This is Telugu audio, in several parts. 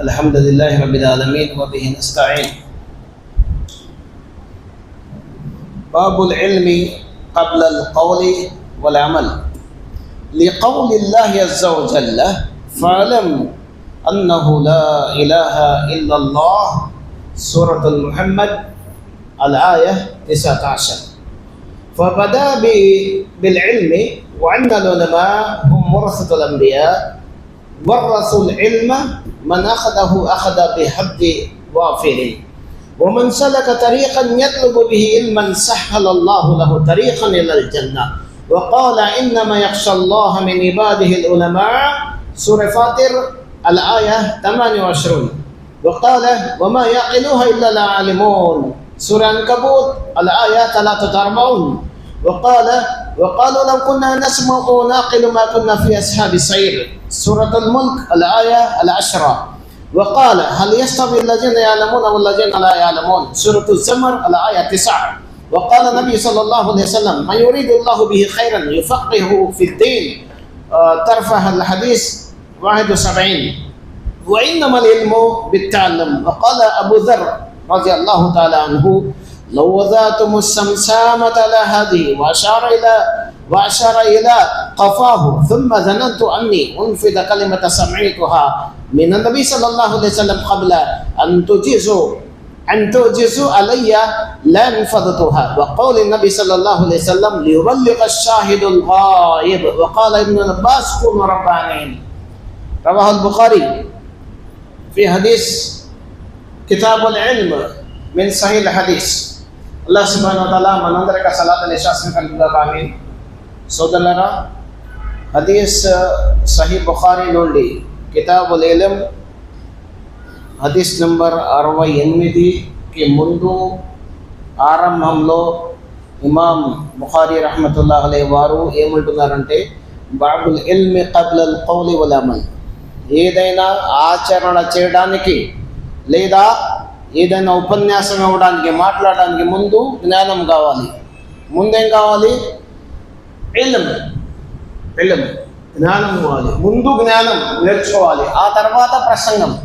الحمد لله رب العالمين وبه نستعين باب العلم قبل القول والعمل لقول الله عز وجل فاعلم أنه لا إله إلا الله سورة محمد الآية 19 فبدا بالعلم وأن العلماء هم ورثة الأنبياء ورثوا العلم من أخذه أخذ بحد وافر. ومن سلك طريقا يطلب به علما سهل الله له طريقا إلى الجنة. وقال إنما يخشى الله من عباده العلماء. سورة فاطر الآية 28 وقال وما يعقلها إلا العالمون. سورة العنكبوت الآية 43 وقال وقالوا لو كنا نسمع أو نعقل ما كنا في أصحاب السعير. سورة الملك الآية العشرة. وقال هل يستوي الذين يعلمون والذين لا يعلمون؟ سورة الزمر الآية 9 وقال النبي صلى الله عليه وسلم من يريد الله به خيرا يفقهه في الدين. آه، ترفع الحديث 71 وإنما العلم بالتعلم. وقال أبو ذر رضي الله تعالى عنه لو وضعتم السمسامة على هذه وأشار إلى وأشار إلى قفاه ثم ظننت أني أنفذ كلمة سمعتها من النبي صلى الله عليه وسلم قبل أن تجيزوا أن تجيزوا علي لانفضتها وقول النبي صلى الله عليه وسلم ليبلغ الشاهد الغائب. وقال ابن عباس كونوا ربانين. رواه البخاري في حديث كتاب العلم من صحيح الحديث. الله سبحانه وتعالى من أدرك صلاة العشاء من قلب సోదరులరా హదీస్ సహీ బుఖారీ నుండి కితాబుల్ ఇలం హదీస్ నంబర్ అరవై ఎనిమిదికి ముందు ఆరంభంలో ఇమాం బుఖారీ రహమతుల్లా అలే వారు ఏమంటున్నారంటే బాబుల్ ఇల్మి కబ్లల్ కౌలి వలమల్ ఏదైనా ఆచరణ చేయడానికి లేదా ఏదైనా ఉపన్యాసం ఇవ్వడానికి మాట్లాడడానికి ముందు జ్ఞానం కావాలి. ముందేం కావాలి? ఇల్మ్. ఇల్మ్. జ్ఞానం ఇవ్వాలి. ముందు జ్ఞానం నేర్చుకోవాలి. ఆ తర్వాత ప్రసంగం.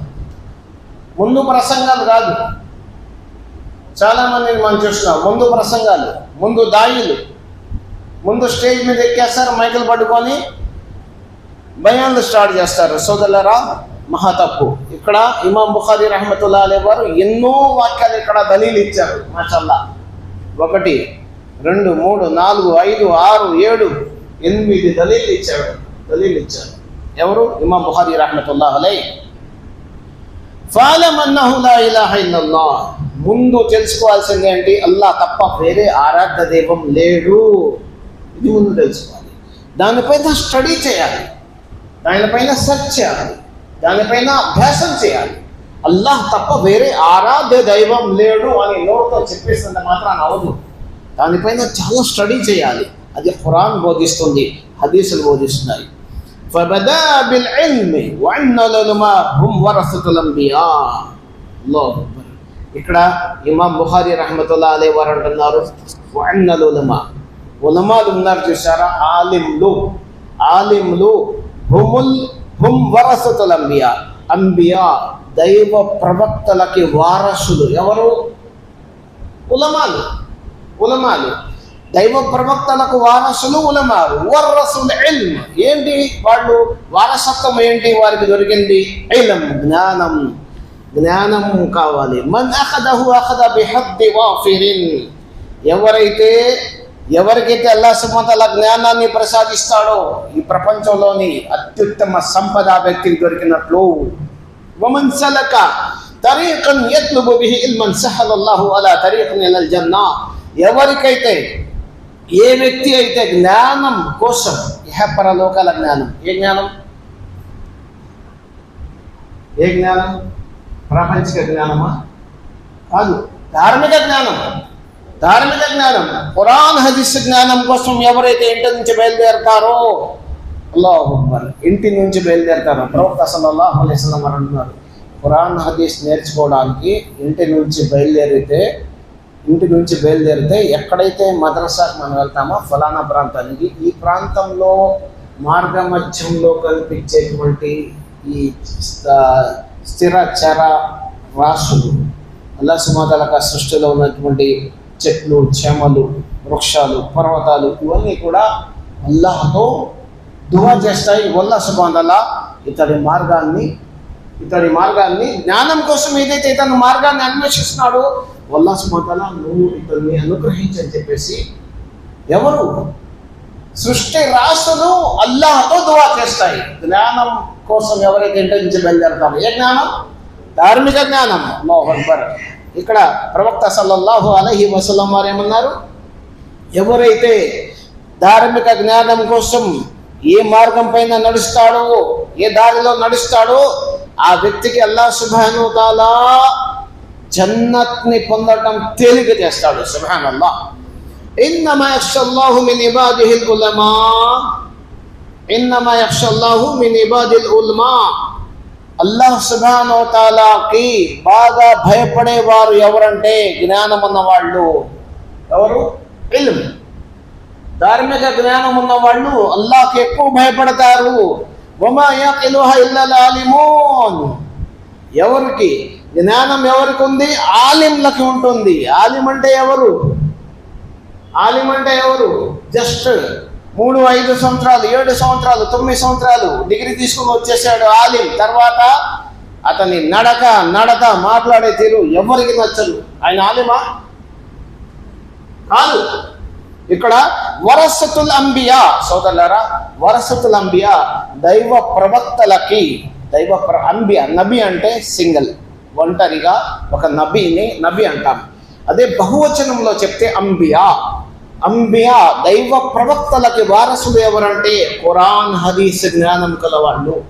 ముందు ప్రసంగాలు కాదు. చాలా మందిని మనం చూస్తున్నాం. ముందు ప్రసంగాలు ముందు దాయిలు. ముందు స్టేజ్ మీద ఎక్కేస్తారు మైకులు పట్టుకొని భయాన్ని స్టార్ట్ చేస్తారు. సోదరులరా మహా తప్పు. ఇక్కడ ఇమాం బుఖారీ రహమతుల్లా అలే వారు ఎన్నో వాక్యాలు ఇక్కడ దలీలు ఇచ్చారు మాషల్లా. ఒకటి రెండు మూడు నాలుగు ఐదు ఆరు ఏడు ఎనిమిది దళీలు ఇచ్చాడు. దళీలు ఇచ్చారు ఎవరు? ఇమాం బుఖారీ రహమతుల్లా అలై ఫాలం అన్నహు లా ముందు తెలుసుకోవాల్సింది ఏంటి? అల్లా తప్ప వేరే ఆరాధ్య దైవం లేడు. ఇది ముందు తెలుసుకోవాలి. దానిపైన స్టడీ చేయాలి. దానిపైన సెర్చ్ చేయాలి. దానిపైన అభ్యాసం చేయాలి. అల్లాహ్ తప్ప వేరే ఆరాధ్య దైవం లేడు అని నోరుతో చెప్పేసినంత మాత్రం అవదు. దానిపైన చాలా స్టడీ చేయాలి అది ఖురాన్ బోధిస్తుంది హదీసులు బోధిస్తున్నాయి فبدا بالعلم وان العلماء هم ورثه الانبياء الله اكبر ఇక్కడ ఇమాం బుఖారీ రహమతుల్లా అలే వారు అంటున్నారు వన్నల్ ఉలమా ఉలమాలు ఉన్నారు చూసారా ఆలింలు ఆలింలు హుముల్ హుమ్ వరసతుల్ అంబియా అంబియా దైవ ప్రవక్తలకి వారసులు ఎవరు ఉలమాలు ఉలమాలు. దైవ ప్రవక్తలకు వారసులు ఉలమారు వర్రసుల్ ఇల్మ్. ఏంటి వాళ్ళు? వారసత్వం ఏంటి? వారికి దొరికింది ఇల్మ్ జ్ఞానం. జ్ఞానం కావాలి. మన్ అఖదహు అఖద బిహద్ది వాఫిరిన్. ఎవరైతే ఎవరికైతే అల్లా సుమతల జ్ఞానాన్ని ప్రసాదిస్తాడో ఈ ప్రపంచంలోని అత్యుత్తమ సంపద వ్యక్తికి దొరికినట్లు. వమన్ సలక తరీఖన్ యత్లుబు బిహి ఇల్మన్ సహలల్లాహు అలా తరీఖన్ ఇలల్ జన్నా. ఎవరికైతే ఏ వ్యక్తి అయితే జ్ఞానం కోసం ఇహ లోకాల జ్ఞానం ఏ జ్ఞానం? ఏ జ్ఞానం? ప్రాపంచిక జ్ఞానమా? కాదు ధార్మిక జ్ఞానం. ధార్మిక జ్ఞానం ఖురాన్ హదీస్ జ్ఞానం కోసం ఎవరైతే ఇంటి నుంచి బయలుదేరతారో అల్లాహు ఇంటి నుంచి బయలుదేరతారో ప్రవక్త సల్లల్లాహు అలైహి వారు అంటున్నారు ఖురాన్ హదీస్ నేర్చుకోవడానికి ఇంటి నుంచి బయలుదేరితే ఇంటి నుంచి బయలుదేరితే ఎక్కడైతే మద్రసాకు మనం వెళ్తామో ఫలానా ప్రాంతానికి ఈ ప్రాంతంలో మార్గ మధ్యంలో కనిపించేటువంటి ఈ స్థిరచర స్థిర చర రాసులు అల్లసుమాతలక సృష్టిలో ఉన్నటువంటి చెట్లు చేమలు వృక్షాలు పర్వతాలు ఇవన్నీ కూడా అల్లాహతో దువా చేస్తాయి. వల్ల సుబాదల్లా ఇతడి మార్గాన్ని ఇతడి మార్గాన్ని జ్ఞానం కోసం ఏదైతే ఇతను మార్గాన్ని అన్వేషిస్తున్నాడో వల్లా సుబాదల్లా నువ్వు ఇతన్ని అనుగ్రహించని చెప్పేసి ఎవరు? సృష్టి రాసులు అల్లాహతో దువా చేస్తాయి. జ్ఞానం కోసం ఎవరైతే ఇంటి బయలుదేరతారో ఏ జ్ఞానం? ధార్మిక జ్ఞానం. అల్లాహు ఇక్కడ ప్రవక్త సల్లల్లాహు అలహి వసలం వారు ఏమన్నారు? ఎవరైతే ధార్మిక జ్ఞానం కోసం ఏ మార్గం పైన నడుస్తాడో ఏ దారిలో నడుస్తాడో ఆ వ్యక్తికి అల్లా సుభాను తాలా జన్నత్ని పొందటం తేలిక చేస్తాడు. సుహానల్లా ఇన్నమా యక్షల్లాహు మిన్ ఇబాదిహిల్ ఉలమా? ఇన్నమా యక్షల్లాహు మిన్ ఇబాదిల్ ఉల్మా? అల్లాహ్ సుభానో తాలాకి బాగా భయపడేవారు ఎవరంటే జ్ఞానం ఉన్నవాళ్ళు ఎవరు? ఇల్మ్. ధార్మిక జ్ఞానం ఉన్న వాళ్ళు అల్లాహ్కి ఎక్కువ భయపడతారు. ఎవరికి? జ్ఞానం ఎవరికి ఉంది? ఆలింలకి ఉంటుంది. ఆలిం అంటే ఎవరు? ఆలిం అంటే ఎవరు? జస్ట్ మూడు ఐదు సంవత్సరాలు ఏడు సంవత్సరాలు తొమ్మిది సంవత్సరాలు డిగ్రీ తీసుకుని వచ్చేసాడు ఆలిం. తర్వాత అతని నడక నడక మాట్లాడే తీరు ఎవరికి నచ్చదు? ఆయన ఆలిమా? కాదు. ఇక్కడ వరసతుల్ అంబియా సోదరులారా వరసతుల్ అంబియా దైవ ప్రవక్తలకి దైవ ప్ర అంబియా నబి అంటే సింగల్. ఒంటరిగా ఒక నబీని నబి అంటాం. అదే బహువచనంలో చెప్తే అంబియా. అంబియా దైవ ప్రవక్తలకి వారసులు ఎవరంటే ఖురాన్ హదీస్ జ్ఞానం కలవాళ్ళు.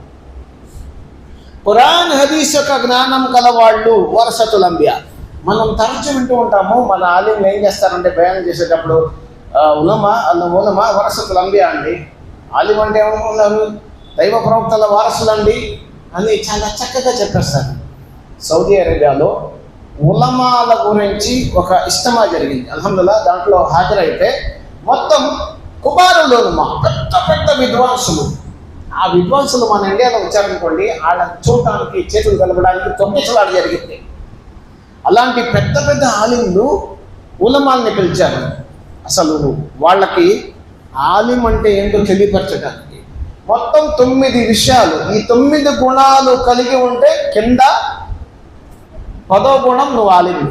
ఖురాన్ హదీస్ యొక్క జ్ఞానం కలవాళ్ళు వారసతులు అంబియా. మనం తరచు వింటూ ఉంటాము మన ఆలింలు ఏం చేస్తారంటే ప్రయాణం చేసేటప్పుడు ఉలమా అన్న ఉలమా వరసతుల్ అంబియా అండి. ఆలిం అంటే ఏమన్నారు దైవ ప్రవక్తల వారసులండి అని చాలా చక్కగా చెప్పేస్తారు. సౌదీ అరేబియాలో ఉలమాల గురించి ఒక ఇష్టమా జరిగింది. అల్హమ్దుల్లా దాంట్లో హాజరైతే మొత్తం కుమారులు మా పెద్ద పెద్ద విద్వాంసులు. ఆ విద్వాంసులు మన ఇండియాలో వచ్చారనుకోండి వాళ్ళ చూడటానికి చేతులు కలపడానికి తొమ్మిసలాడు జరిగింది. అలాంటి పెద్ద పెద్ద ఆలింలు ఉలమాల్ని పిలిచారు. అసలు వాళ్ళకి ఆలిం అంటే ఏంటో తెలియపరచడానికి. మొత్తం తొమ్మిది విషయాలు ఈ తొమ్మిది గుణాలు కలిగి ఉంటే కింద పదో గుణం నువ్వు ఆలిమి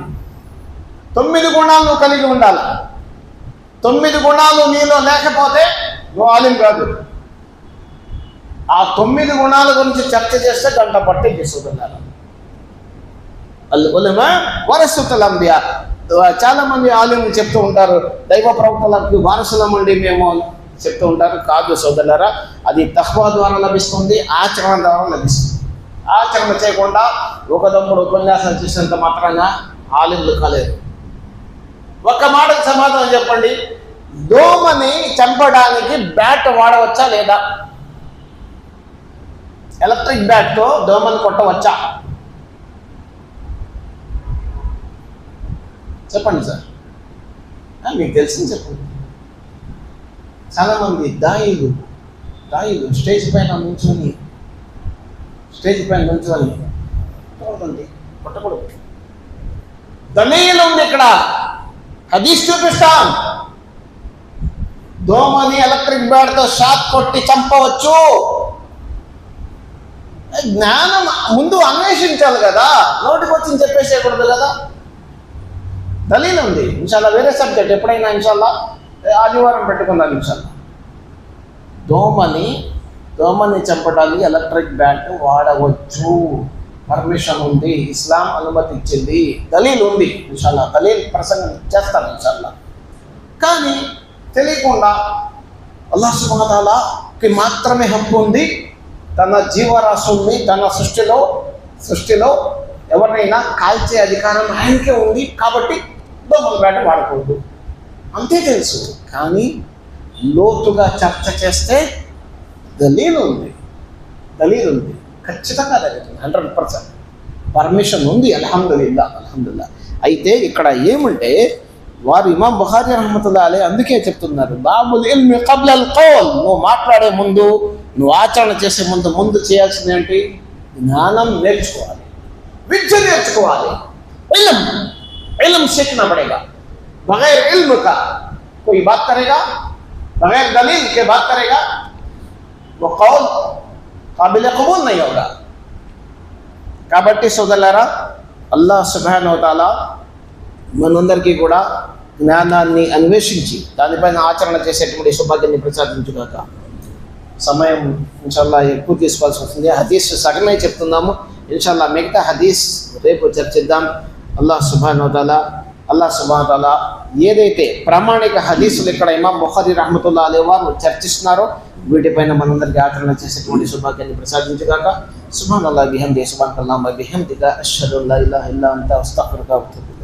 తొమ్మిది గుణాలు నువ్వు కలిగి ఉండాలి. తొమ్మిది గుణాలు నీలో లేకపోతే నువ్వు ఆలిం కాదు. ఆ తొమ్మిది గుణాల గురించి చర్చ చేస్తే గంట పట్టి చేసుకున్నారు ఉలమా వరసుతుల అంబియా. చాలా మంది ఆలయం చెప్తూ ఉంటారు దైవ ప్రవక్తలకు వారసులమండి మేము చెప్తూ ఉంటారు. కాదు సోదరులరా అది తహ్వా ద్వారా లభిస్తుంది ఆచరణ ద్వారా లభిస్తుంది. ఆచరణ చేయకుండా ఒక దమ్ముడు ఉపన్యాసం చేసినంత మాత్రంగా ఆలింలు కాలేదు. ఒక మాటకు సమాధానం చెప్పండి. దోమని చంపడానికి బ్యాట్ వాడవచ్చా లేదా? ఎలక్ట్రిక్ బ్యాట్తో దోమని కొట్టవచ్చా? చెప్పండి సార్. మీకు తెలిసింది చెప్పండి. చాలామంది దాయిలు దాయిలు స్టేజ్ పైన నుంచొని స్టేజ్ పైన నుంచొని కొట్టకూడదండి. కొట్టకూడదు. దళీలు ఉంది ఇక్కడ హదీస్ చూపిస్తాం. దోమని ఎలక్ట్రిక్ బ్యాడ్తో షాక్ కొట్టి చంపవచ్చు. జ్ఞానం ముందు అన్వేషించాలి కదా. నోటికి వచ్చింది చెప్పేసేయకూడదు కదా. దలీల్ ఉంది ఇన్షాల్లా వేరే సబ్జెక్ట్ ఎప్పుడైనా ఇన్షాల్లా ఆదివారం పెట్టుకుందాం ఇన్షాల్లా. దోమని దోమని చంపడానికి ఎలక్ట్రిక్ బ్యాట్ వాడవచ్చు. పర్మిషన్ ఉంది. ఇస్లాం అనుమతి ఇచ్చింది. దలీల్ ఉంది ఇన్షాల్లా. దలీల్ ప్రసంగం చేస్తాను ఇన్షాల్లా. కానీ తెలియకుండా అల్లా సుబాతాలకి మాత్రమే హక్కు ఉంది. తన జీవరాశుల్ని తన సృష్టిలో సృష్టిలో ఎవరినైనా కాల్చే అధికారం ఆయనకే ఉంది. కాబట్టి దోమల వేట వాడకూడదు. అంతే తెలుసు. కానీ లోతుగా చర్చ చేస్తే దలీలు ఉంది దలీలు ఉంది ఖచ్చితంగా జరుగుతుంది హండ్రెడ్ పర్సెంట్ పర్మిషన్ ఉంది అల్హమ్దుల్లా అల్హమ్దుల్లా అయితే ఇక్కడ ఏమంటే వారు ఇమాం బుఖారి రహమతుల్లా అలే అందుకే చెప్తున్నారు బాబుల్ ఇల్మి కబ్లల్ కౌల్ నువ్వు మాట్లాడే ముందు నువ్వు ఆచరణ చేసే ముందు ముందు చేయాల్సింది ఏంటి జ్ఞానం నేర్చుకోవాలి విద్య నేర్చుకోవాలి इल्म इल्म सीखना पड़ेगा बगैर इल्म का कोई बात करेगा बगैर दलील के बात करेगा ఓ కౌల్ కాబిల కబూల్ నయ్యి కాబట్టి సోదరులారా అల్లా సుభానోతాల మనందరికీ కూడా జ్ఞానాన్ని అన్వేషించి దానిపైన ఆచరణ చేసేటువంటి సౌభాగ్యాన్ని ప్రసాదించుగాక సమయం ఇన్షాల్లా ఎక్కువ తీసుకోవాల్సి వస్తుంది. హదీస్ సగమే చెప్తున్నాము. ఇన్షాల్లా మిగతా హదీస్ రేపు చర్చిద్దాం. అల్లాహ్ సుబానోదాలా అల్లాహ్ సుబానోదాలా ఏదైతే ప్రామాణిక హదీసులు ఇక్కడ ఇమా బుఖారీ రహమతుల్లా అలే వారు చర్చిస్తున్నారో వీటిపైన మనందరికీ ఆచరణ చేసేటువంటి శుభాగ్యాన్ని ప్రసాదించుగాక. సుభాన్ అల్లా బిహంది సుబాన్ అల్లాహ్ బిహందిగా అష్హదు అల్లా ఇలా ఇల్లా అంతా వస్తాఫర్గా అవుతుంది